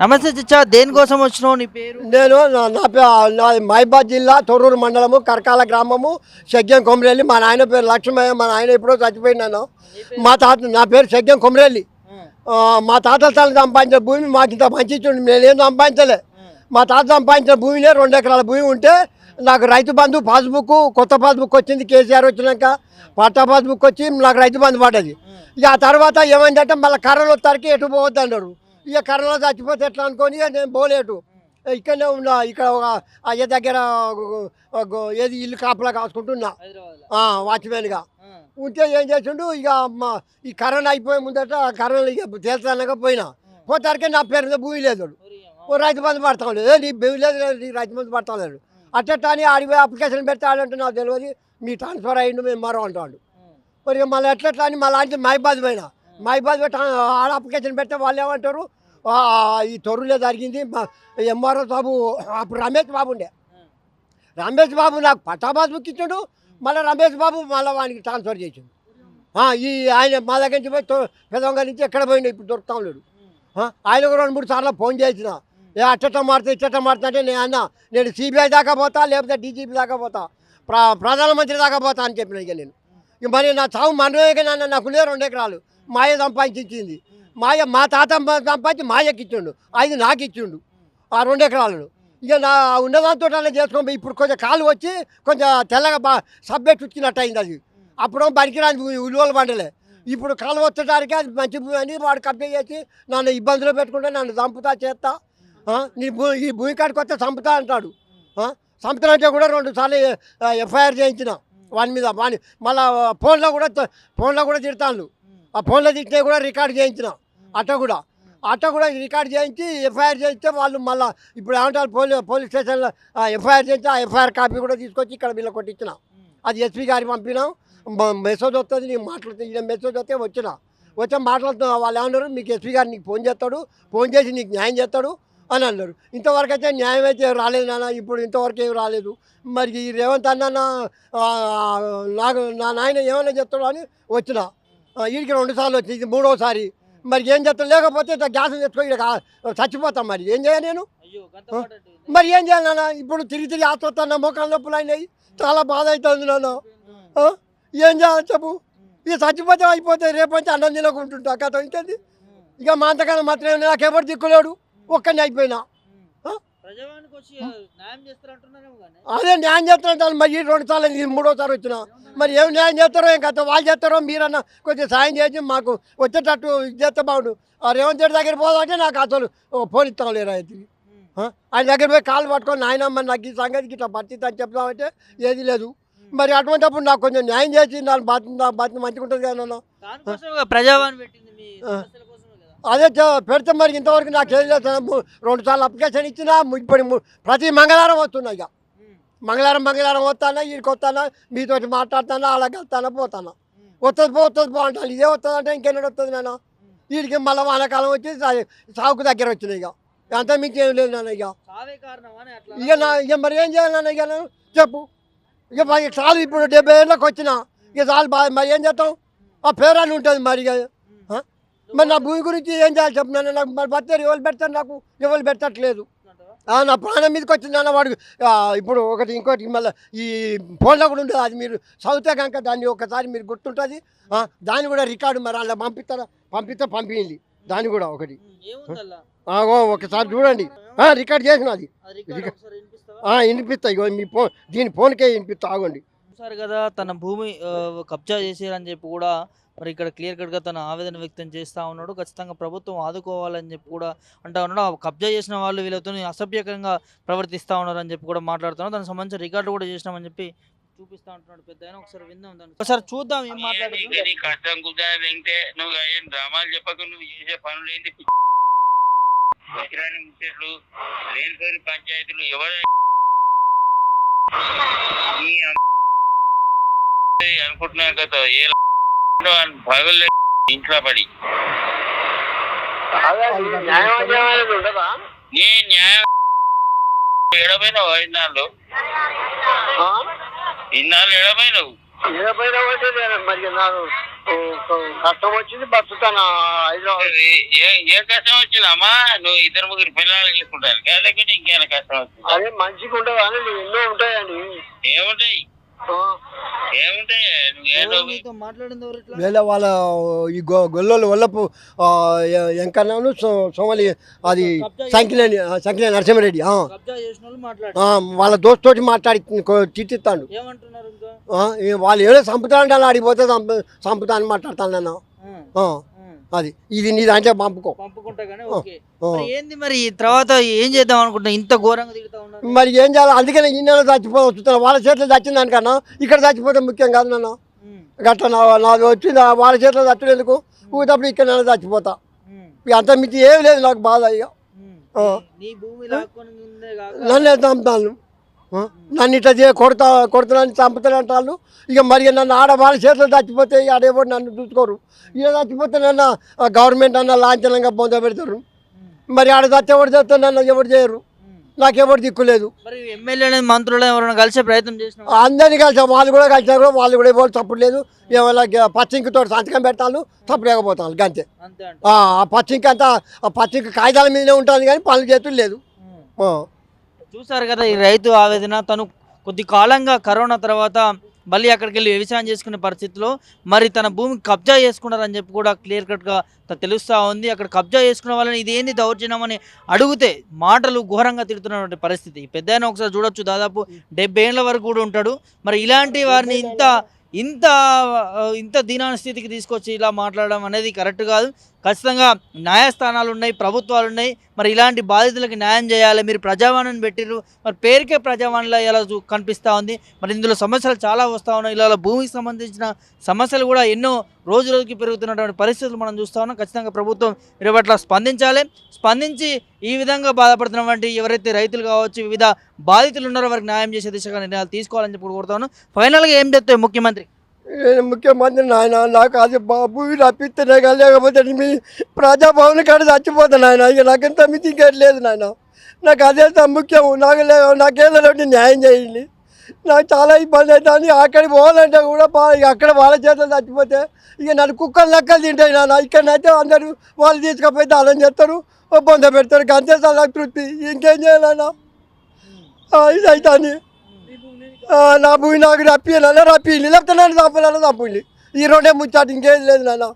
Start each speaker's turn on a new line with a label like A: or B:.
A: నమస్తే చిచ్చా దేనికోసం వచ్చినావు నీ పేరు?
B: నేను నా- నా పే- నా మహిబాద్ జిల్లా తొర్రూరు మండలము కరకాల గ్రామము శగ్యం కొమరేలి. మా నాయన పేరు లక్ష్మయ్య మా నాయన ఎప్పుడో చచ్చిపోయినాను మా తాత నా పేరు శగ్యం కొమరేలి. ఆ, మా తాతల తల సంపాదించిన భూమి మాకు ఇంత మంచి ఇచ్చిండు నేనేం సంపాదించలే. మా. తాత సంపాదించిన భూమినే రెండు ఎకరాల భూమి ఉంటే నాకు రైతు బంధు పాస్బుక్ కొత్త పాస్బుక్ వచ్చింది కేసీఆర్ వచ్చినాక. పట్టా పాస్బుక్ వచ్చి నాకు రైతు బంధు పడ్డది. ఇక ఆ తర్వాత ఏమైందంటే మళ్ళీ కర్రలు వస్తారికి ఎటు పోవద్దు అన్నారు ఇక కర్రలో చచ్చిపోతే ఎట్లా అనుకొని నేను పోలేటు. ఇక్కడనే ఉన్నా ఇక్కడ ఒక అయ్య దగ్గర ఏది ఇల్లు కాపలా కాసుకుంటున్నా వాచ్మెన్గా. ఉంటే ఏం చేసిండు ఇక మా ఈ కరోనా అయిపోయే ముందట కరోనా ఇక తేల్చడానికి పోయినా. పోతారికే నా పేరు మీద భూమి లేదు. ఓ రైతు బంధు పడతాం లేదు నీ భూమి లేదు లేదు, నీ రైతు బంధు పడతాం లేదు అట్టట్ట అని ఆడిపోయి అప్లికేషన్ పెడితే ఆడంటే నాకు తెలియదు. మీ ట్రాన్స్ఫర్ అయ్యిండు మేము మరో అంటాడు. మరి మళ్ళీ ఎట్లా అని మళ్ళీ అంటే మైబాద్ పోయినా మైబాద్ పెట్టి ఆడ అప్లికేషన్ పెడితే వాళ్ళు ఏమంటారు? ఈ తొర్రులే జరిగింది ఎంఆర్ఓ బాబు అప్పుడు రమేష్ బాబు ఉండే. రమేష్ బాబు నాకు పట్టాబాద్ బుక్ ఇచ్చాడు మళ్ళీ రమేష్ బాబు మళ్ళీ వానికి ట్రాన్స్ఫర్ చేసిండు. ఈ ఆయన మా దగ్గర నుంచి పోయి తొ- నుంచి ఎక్కడ పోయిండు ఇప్పుడు దొరుకుతాం లేడు ఆయన రెండు మూడు సార్లు ఫోన్ చేసిన. ఏ అట్టట మారుతా ఇచ్చట మారుతా అంటే నేను అన్న నేను సిబిఐ దాకా పోతా లేకపోతే డీజీపీ దాకా పోతా ప్ర ప్రధానమంత్రి దాకా పోతా అని చెప్పిన ఇక నేను. మరి నా చావు మనమే నాన్న నాకు లేదు రెండు ఎకరాలు. మాయ సంపాదించి ఇచ్చింది మాయ మా తాత సంపాదించి మాయకి ఇచ్చిండు ఐదు నాకు ఇచ్చిండు ఆ రెండు ఎకరాలను. ఇక నా ఉన్నదాంతో చేసుకోండి ఇప్పుడు కొంచెం కాలు వచ్చి కొంచెం తెల్లగా బా సబ్జెక్ట్ వచ్చినట్టు అయింది అది. అప్పుడు పనికిరాని భూమి ఉలువలు పండలే. ఇప్పుడు కాలు వచ్చేటానికి అది మంచి భూమి అని వాడు కబ్జా చేసి నన్ను ఇబ్బందులు పెట్టుకుంటే నన్ను చంపుతా చేస్తా. నీ భూ ఈ భూమి కాడికి వస్తే చంపుతా అంటాడు. చంపుతానంటే కూడా రెండు సార్లు ఎఫ్ఐఆర్ చేయించిన. వాని మీద వాని మళ్ళీ ఫోన్లో కూడా ఫోన్లో కూడా తిడతాను ఆ ఫోన్లో తిట్టినా కూడా రికార్డ్ చేయించినాం. అట్ట కూడా. అట్ట కూడా రికార్డ్ చేయించి ఎఫ్ఐఆర్ చేయిస్తే వాళ్ళు మళ్ళీ ఇప్పుడు ఏమంటారు పోలీ పోలీస్ స్టేషన్లో ఎఫ్ఐఆర్ చేయించి ఆ ఎఫ్ఐఆర్ కాపీ కూడా తీసుకొచ్చి ఇక్కడ వీళ్ళ కొట్టించినాం. అది ఎస్పీ గారికి పంపినాం. మెసేజ్ వస్తుంది నీకు మాట్లాడుతుంది మెసేజ్ వస్తే వచ్చిన. వచ్చి మాట్లాడుతున్నా వాళ్ళు ఏమన్నారు? మీకు ఎస్పీ గారు నీకు ఫోన్ చేస్తాడు. ఫోన్ చేసి నీకు న్యాయం చేస్తాడు అని అన్నారు. ఇంతవరకు అయితే న్యాయం అయితే రాలేదు నాన్న. ఇప్పుడు ఇంతవరకు ఏం రాలేదు. మరి ఈ రేవంత్ అన్న నా- నాకు నా నాయన ఏమైనా చెప్తాడు అని వచ్చిన. ఆ, వీడికి రెండు సార్లు వచ్చింది ఇది మూడోసారి. మరి ఏం చేస్తాం? లేకపోతే ఇట్లా గ్యాస్ తెచ్చుకొని ఇక్కడ చచ్చిపోతాం మరి. ఏం చేయాలి నేను? మరి ఏం చేయాలి నాన్న? ఇప్పుడు తిరిగి తిరిగి ఆత్మతున్న మోకాళ్ళ నొప్పులు అయినాయి. చాలా బాధ అవుతుంది నాన్న? ఏం చేయాలి చెప్పు? ఇక చచ్చిపోతే అయిపోతే రేపంచి అన్నం తినకుంటుంటా. కథ ఇంకేంది? ఇక మా అంతకన్నా మాత్రం నాకు ఎవరు దిక్కులేడు. ఒక్కడిని అయిపోయినా. అదే న్యాయం చేస్తారంటారు. మరి ఈ రెండు సార్లు ఇది మూడోసారి వచ్చిన. మరి ఏం న్యాయం చేస్తారో ఏం కథ వాళ్ళు చేస్తారో మీరన్నా కొంచెం సాయం చేసి మాకు వచ్చేటట్టు ఇది చేస్తే బాగుండు. ఆ రేవంత్ రెడ్డి దగ్గర పోదామంటే నాకు అసలు ఫోన్ ఇస్తాం లేరు అయితే ఆ? ఆయన దగ్గర పోయి కాలు పట్టుకొని నాయనమ్మ నాకు ఈ సంగతికి ఇట్లా పరిస్థితి అని చెప్తామంటే ఏది లేదు. మరి అటువంటిప్పుడు నాకు కొంచెం న్యాయం చేసి నాకు బాధ నా బాధ మంచిగా ఉంటుంది కదా నాన్న.
A: ప్రజావాణి పెట్టింది
B: అదే పెడితే మరి ఇంతవరకు నాకు ఏం లేదు. రెండు సార్లు అప్లికేషన్ ఇచ్చినా ఇప్పుడు ప్రతి మంగళవారం వస్తున్నా ఇక. మంగళవారం మంగళవారం వస్తానా వీడికి వస్తానా మీతో మాట్లాడతానా అలా వెళ్తానా పోతానా. వస్తుంది పో వస్తుంది పో అంటాను. ఇదే వస్తుంది అంటే ఇంకెన్నడు వస్తుంది నాన్న? వీడికి మళ్ళీ వానాకాలం వచ్చి సాగుకు దగ్గర వచ్చినాయి ఇక. అంత మీకు ఏం లేదు నాన్న ఇక. ఇక నా ఇక మరి ఏం చేయాలి నాన్న ఇక నేను? చెప్పు. ఇక మరి చాలు ఇప్పుడు డెబ్బై ఏళ్ళకి వచ్చిన. ఇక చాలు బాగా మరి ఏం చేస్తాం? ఆ పేరాన్ని ఉంటుంది మరి? మరి నా భూమి గురించి ఏం చేయాలి చెప్పు నాన్న? నాకు మరి బతారు ఎవరు పెడతారు నాకు? ఎవరు పెట్టట్లేదు. నా ప్రాణం మీదకి వచ్చింది నాన్న వాడు ఇప్పుడు ఒకటి ఇంకోటి మళ్ళీ ఈ ఫోన్లో కూడా ఉంటుంది అది మీరు చదివితే కనుక దాన్ని ఒకసారి మీరు గుర్తుంటుంది. దాన్ని కూడా రికార్డు మరి అలా పంపిస్తారా? పంపిస్తే పంపించింది దాన్ని కూడా ఒకటి. ఒకసారి చూడండి. రికార్డ్ చేసిన అది.
A: అది రికార్డ్ ఒకసారి వినిపిస్తావా?
B: ఆ, వినిపిస్తా ఇగో మీ ఫోన్ దీని ఫోన్కే వినిపిస్తా ఆగండి.
A: చూసారు కదా తన భూమి కబ్జా చేశారని చెప్పి కూడా మరి ఇక్కడ క్లియర్ కట్గా తన ఆవేదన వ్యక్తం చేస్తూ ఉన్నాడు. ఖచ్చితంగా ప్రభుత్వం ఆదుకోవాలని చెప్పి కూడా అంటా ఉన్నాడు. కబ్జా చేసిన వాళ్ళు వీళ్ళతో అసభ్యకంగా ప్రవర్తిస్తూ ఉన్నారు అని చెప్పి కూడా మాట్లాడుతున్నాడు. దానికి సంబంధించిన రికార్డు కూడా చేసినామని చెప్పి చూపిస్తా ఉంటున్నాడు పెద్ద ఆయన. ఒకసారి విందాం దాన్ని ఒకసారి చూద్దాం ఏం మాట్లాడుతున్నాడు
C: కష్టం నువ్వు ఏం డ్రామాలు చెప్పక. నువ్వు చేసే పనులు ఏంటి? పనికిరాని ముచ్చట్లు లేనిపోయిన పంచాయతీలు ఎవరు కదా? ఏ ఇంట్లో పడి నీ న్యాయం ఎడపోయినావు ఇన్నాళ్ళు ఇన్నాళ్ళు ఎడమైనవు
B: ఏ పైన ఒకటి నేను మరి నాకు కష్టం వచ్చింది బతుకుతాను హైదరాబాద్
C: ఏ- ఏ ఏ కష్టం వచ్చిందమ్మా నువ్వు ఇద్దరు ముగ్గురు పిల్లలు తీసుకుంటాను లేకపోతే ఇంకేమైనా కష్టం వచ్చింది
B: అదే మంచిగా ఉండదు కానీ ఎన్నో ఉంటాయండి
C: ఏముంటాయి
B: ఆ.
C: ఏముంటాయి నువ్వు
A: ఎవరు
C: ఏంటో
A: మీతో మాట్లాడింది ఎవరు ఇట్లా
B: వేళ వాళ్ళ ఈ గొ గొల్లలు వల్లపు ఎంకన్నాను సోమలి అది సంకిలేని సంకిలేని నరసింహారెడ్డి
A: వాళ్ళు
B: దోస్తోటి మాట్లాడి తిట్టిస్తాడు వాళ్ళు ఏదో చంపుతానంటే ఆడిపోతే చంపు చంపుతానని మాట్లాడతాను నేను. అది ఇది నీ దాంట్లో పంపుకో.
A: ఏంది మరి తర్వాత ఏం చేద్దాం అనుకుంటున్నా ఇంత ఘోరంగా తిడుతా
B: మరి ఏం చేయాలి? అందుకనే ఈ నెల చచ్చిపోవచ్చు వాళ్ళ చేతిలో చచ్చింది దానికన్నా ఇక్కడ చచ్చిపోతే ముఖ్యం కాదు నన్ను.
A: ఉం,
B: గట్ల నా నాది వచ్చింది వాళ్ళ చేతిలో చచ్చినందుకు ఊతప్పుడు ఇక్కడ నెల చచ్చిపోతా. ఇక అంత మించి ఏమి లేదు నాకు బాధ ఇక. నన్ను చంపుతాను? నన్ను ఇట్లా చే కొడతా కొడుతున్నాను చంపుతానంటాను ఇక మరి నన్ను ఆడ వాళ్ళ చేతిలో చచ్చిపోతే ఆడేవాడు నన్ను చూసుకోరు? ఇక చచ్చిపోతే నన్ను గవర్నమెంట్ అన్న లాంఛనంగా పొంద పెడతారు. మరి ఆడ చచ్చేవాడు చేస్తే నన్ను ఎవరు చేయరు. నాకెవరు దిక్కులేదు
A: మరి మంత్రులు ఎవరైనా కలిసే ప్రయత్నం చేసిన
B: అందరినీ కలిసాం. వాళ్ళు కూడా కలిసారు వాళ్ళు కూడా ఎవరు తప్పుడు లేదు. ఏమైనా పచ్చింకితో సంతకం పెడతాను తప్పుడు లేకపోతాను గంతే.
A: అంతే
B: ఆ పచ్చింకి అంతా ఆ పచ్చింకి కాగితాల మీదనే ఉంటుంది కానీ పనులు చేతులు లేదు.
A: చూసారు కదా ఈ రైతు ఆవేదన. తను కొద్ది కాలంగా కరోనా తర్వాత మళ్ళీ అక్కడికి వెళ్ళి వ్యవసాయం చేసుకునే పరిస్థితిలో మరి తన భూమి కబ్జా చేసుకున్నారని చెప్పి కూడా క్లియర్ కట్గా తెలుస్తూ ఉంది. అక్కడ కబ్జా చేసుకున్న వాళ్ళని ఇదేంది దౌర్జన్యం అని అడిగితే మాటలు ఘోరంగా తిడుతున్నటువంటి పరిస్థితి. పెద్ద ఆయన ఒకసారి చూడొచ్చు. దాదాపు డెబ్బై ఏళ్ళ వరకు కూడా ఉంటాడు. మరి ఇలాంటి వారిని ఇంత ఇంత ఇంత దీనాన స్థితికి తీసుకొచ్చి ఇలా మాట్లాడడం అనేది కరెక్ట్ కాదు. ఖచ్చితంగా న్యాయస్థానాలు ఉన్నాయి ప్రభుత్వాలు ఉన్నాయి మరి ఇలాంటి బాధితులకి న్యాయం చేయాలి. మీరు ప్రజావాణిని పెట్టిర్రు. మరి పేరుకే ప్రజావాణిలో ఇలా కనిపిస్తూ ఉంది. మరి ఇందులో సమస్యలు చాలా వస్తూ ఉన్నాయి. ఇలా భూమికి సంబంధించిన సమస్యలు కూడా ఎన్నో రోజు రోజుకి పెరుగుతున్నటువంటి పరిస్థితులు మనం చూస్తూ ఉన్నాం. ఖచ్చితంగా ప్రభుత్వం వీరి స్పందించాలి. స్పందించి ఈ విధంగా బాధపడుతున్నటువంటి ఎవరైతే రైతులు కావచ్చు వివిధ బాధితులు ఉన్నారో వారికి న్యాయం చేసే దిశగా నిర్ణయాలు తీసుకోవాలని చెప్పి కోరుతాను ఫైనల్గా ఏం చెప్తాయి ముఖ్యమంత్రి?
B: ముఖ్యమంత్రి నాయన నాకు అది బాబు రప్పిస్తేనే కానీ లేకపోతే మీ ప్రజాభవన్ కాడ చచ్చిపోతాను ఆయన ఇక నాకెంత మితి ఇంకేం లేదు నాయన. నాకు అదే ముఖ్యం నాకు లేదు నాకేదో న్యాయం చేయండి. నాకు చాలా ఇబ్బంది అవుతుంది. అక్కడికి పోవాలంటే కూడా ఇక అక్కడ వాళ్ళ చేతులు చచ్చిపోతే ఇక నన్ను కుక్కలు లెక్కలు తింటాయి నాన్న ఇక్కడనైతే అందరూ వాళ్ళు తీసుకపోయి దానం చేస్తారు ఒప్పందం బొంద పెడతారు అంతే చాలా తృప్తి. ఇంకేం చేయాలన్నా ఇది అవుతుంది. నా భూమి నాకు రప్పియాలన్నా రప్పిల్లి లేకపోతే నన్ను తప్పలేదు చంపుల్లి ఈ రెండే ముచ్చాటు ఇంకేం లేదు నాన్న.